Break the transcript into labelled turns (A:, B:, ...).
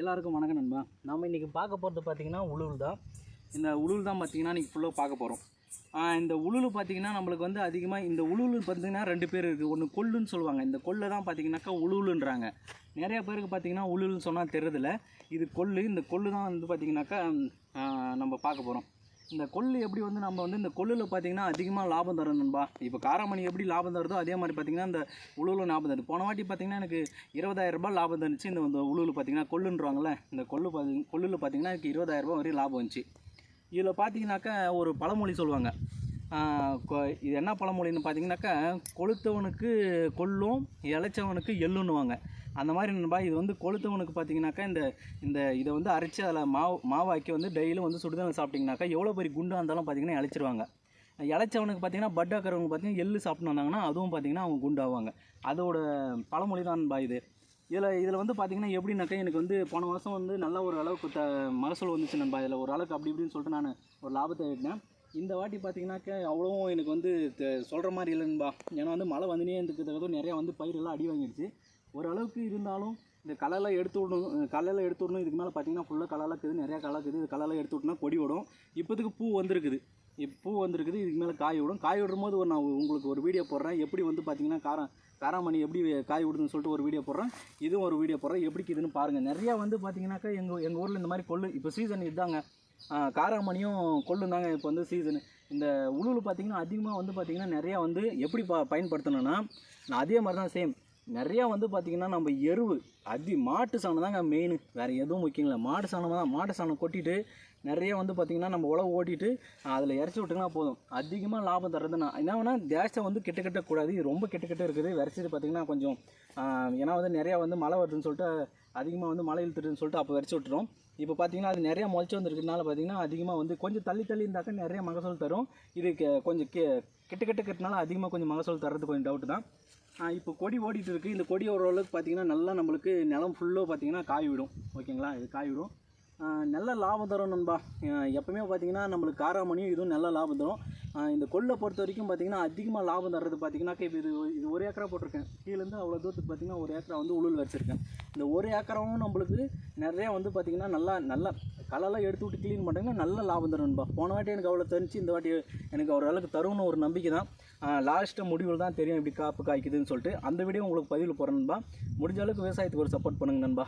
A: எல்லாருக்கும் வணக்கம் நண்பா. நாம் இன்றைக்கி பார்க்க போகிறது பார்த்தீங்கன்னா உளுல் தான். இந்த உளுல் தான் பார்த்தீங்கன்னா இன்றைக்கி ஃபுல்லாக பார்க்க போகிறோம் இந்த உளுல் பார்த்தீங்கன்னா நம்மளுக்கு வந்து அதிகமாக இந்த உளுல் பார்த்தீங்கன்னா ரெண்டு பேர் இருக்குது ஒன்று கொள்ளுன்னு சொல்லுவாங்க. இந்த கொள்ளை தான் பார்த்தீங்கன்னாக்கா உளுலுன்றாங்க நிறைய பேருக்கு பார்த்தீங்கன்னா உளுல்னு சொன்னால் தெரியுதில்ல இது கொள்ளு. இந்த கொள்ளு தான் வந்து பார்த்தீங்கன்னாக்கா நம்ம பார்க்க போகிறோம் இந்த கொள்ளு எப்படி வந்து நம்ம வந்து இந்த கொள்ளில் பார்த்தீங்கன்னா அதிகமாக லாபம் தரும் நண்பா. இப்போ காராமணி எப்படி லாபம் தருதோ அதே மாதிரி பார்த்தீங்கன்னா இந்த உழுவில் லாபம் தருது. போன வாட்டி பார்த்தீங்கன்னா எனக்கு இருபதாயிரம் ரூபாய் லாபம் தந்துச்சு. இந்த இந்த உழுவில் பார்த்தீங்கன்னா கொள்ளுன்றாங்களே இந்த கொள்ளு பார்த்தி கொள்ளில் பார்த்தீங்கன்னா எனக்கு இருபதாயிரம் ரூபாய் வரையும் லாபம் வந்துச்சு. இதில் பார்த்தீங்கன்னாக்கா ஒரு பழமொழி சொல்லுவாங்க. இது என்ன பழமொழின்னு பார்த்தீங்கன்னாக்கா கொளுத்தவனுக்கு கொல்லும் இளைச்சவனுக்கு எள்ளுன்னுவாங்க. அந்த மாதிரி நண்பா இது வந்து கொளுத்தவனுக்கு பார்த்தீங்கன்னாக்கா இந்த இந்த இதை வந்து அரைச்சி அதில் மாவு மாவாக்கி வந்து டெய்லியும் வந்து சுடுதண்ணி சாப்பிட்டிங்கனாக்கா எவ்வளோ பெரிய குண்டாக இருந்தாலும் பார்த்தீங்கன்னா இழைச்சிருவாங்க இளைச்சவனுக்கு பார்த்தீங்கன்னா பட்டாக்கிறவங்க பார்த்தீங்கன்னா எள்ளு சாப்பிட்டு வந்தாங்கன்னா அதுவும் பார்த்தீங்கன்னா அவங்க குண்டாவாங்க. அதோட பழமொழி தான் இது. இதில் இதில் வந்து பார்த்தீங்கன்னா எப்படின்னாக்கா எனக்கு வந்து போன வருஷம் வந்து நல்ல ஒரு அளவுக்கு த மகசூல் வந்துச்சு நண்பா. இதில் ஒரு அளவுக்கு அப்படி இப்படின்னு சொல்லிட்டு நான் ஒரு லாபத்தை எடுத்தேன் இந்த வாட்டி பார்த்தீங்கன்னாக்கா அவ்வளோவும் எனக்கு வந்து சொல்கிற மாதிரி இல்லைன்பா. ஏன்னா வந்து மழை வந்துனே இருக்கிறதுக்கு நிறையா வந்து பயிரெல்லாம் அடி வாங்கிடுச்சு. ஓரளவுக்கு இருந்தாலும் இந்த களையெல்லாம் எடுத்து விடணும் களையெல்லாம் எடுத்து விடணும். இதுக்கு மேலே பார்த்தீங்கன்னா ஃபுல்லாக களையெல்லாம் இருக்குது நிறையா களை இருக்குது இது களையெல்லாம் எடுத்து விட்டோம்னா கொடி விடும் இப்போதுக்கு பூ வந்திருக்குது. இப்போ பூ வந்திருக்குது. இதுக்கு மேலே காய் விடும் காய் விடும் போது ஒரு நான் உங்களுக்கு ஒரு வீடியோ போடுறேன். எப்படி வந்து பார்த்தீங்கன்னா காரம் காராமணி எப்படி காய் விடுதுன்னு சொல்லிட்டு ஒரு வீடியோ போடுறேன். இதுவும் ஒரு வீடியோ போடுறேன். எப்படி இருக்குதுன்னு பாருங்கள் நிறையா வந்து பார்த்தீங்கன்னாக்கா எங்கள் எங்கள் ஊரில் இந்த மாதிரி கொள்ளு இப்போ சீசன் இதுதாங்க. காராமணியும் கொள்ளும் தாங்க இப்போ வந்து சீசனு இந்த உளுவில் பார்த்தீங்கன்னா அதிகமாக வந்து பார்த்திங்கன்னா நிறையா வந்து எப்படி ப பயன்படுத்தணும்னா நான் அதே மாதிரி தான் சேம் நிறையா வந்து பார்த்திங்கன்னா நம்ம எருவு அதி மாட்டு சாணம் தாங்க மெயின் வேறு எதுவும் முக்கியங்கள மாட்டு சாணம் தான் மாட்டு சாணம் கொட்டிட்டு நிறைய வந்து பார்த்திங்கன்னா நம்ம உழவு ஓட்டிட்டு அதில் இறச்சி விட்டுங்கன்னா போதும். அதிகமாக லாபம் தர்றது நான் என்ன வேணால் தேசம் வந்து கிட்ட கிட்ட கூடாது. இது ரொம்ப கிட்ட கிட்ட இருக்குது. விரைச்சிட்டு பார்த்திங்கன்னா கொஞ்சம் ஏன்னா வந்து நிறையா வந்து மழை வருதுன்னு சொல்லிட்டு அதிகமாக வந்து மழை இழுத்துட்டுன்னு சொல்லிட்டு அப்போ விரைச்சி விட்டுரும் இப்போ பார்த்தீங்கன்னா அது நிறைய முளைச்சி வந்திருக்கிறதுனால பார்த்தீங்கன்னா அதிகமாக வந்து கொஞ்சம் தள்ளி தள்ளி இருந்தாக்கா நிறைய மகசூல் தரும். இது கெ- கொஞ்சம் கெ கிட்ட கிட்ட கட்டினால அதிகமாக கொஞ்சம் மகசூல் தர்றது கொஞ்சம் டவுட் தான். இப்போ கொடி ஓடிட்டு இருக்குது இந்த கொடி ஓரளவுக்கு பார்த்தீங்கன்னா நல்லா நம்மளுக்கு நிலம் ஃபுல்லாக பார்த்திங்கன்னா காய் விடும். ஓகேங்களா? இது காய் விடும். நல்ல லாபம் தரும் நண்பா. எப்பவுமே பார்த்தீங்கன்னா நம்மளுக்கு காராமணியும் இதுவும் நல்ல லாபம் தரும். இந்த கொள்ளை பொறுத்த வரைக்கும் பார்த்தீங்கன்னா அதிகமாக லாபம் தர்றது பார்த்தீங்கன்னாக்கா இப்போ இது இது ஒரு ஏக்கரா போட்டிருக்கேன். கீழேருந்து அவ்வளோ தூரத்துக்கு பார்த்தீங்கன்னா ஒரு ஏக்கரா வந்து உளுள் வச்சுருக்கேன். இந்த ஒரு ஏக்கராவும் நம்மளுக்கு நிறையா வந்து பார்த்தீங்கன்னா நல்லா நல்லா கலெல்லாம் எடுத்து விட்டு க்ளீன் பண்ணுறாங்க நல்ல லாபம் தரும் நண்பா. போன வாட்டி எனக்கு அவ்வளோ தெரிஞ்சு இந்த வாட்டி எனக்கு ஓரளவுக்கு தரும்னு ஒரு நம்பிக்கை தான். லாஸ்ட்டு முடிவில் தான் தெரியும் இப்படி காப்பு காய்க்குதுன்னு சொல்லிட்டு. அந்த வீடியோ உங்களுக்கு பதிவில் போகிறேன் நண்பா. முடிஞ்ச அளவுக்கு விவசாயத்துக்கு ஒரு சப்போர்ட் பண்ணுங்க நண்பா.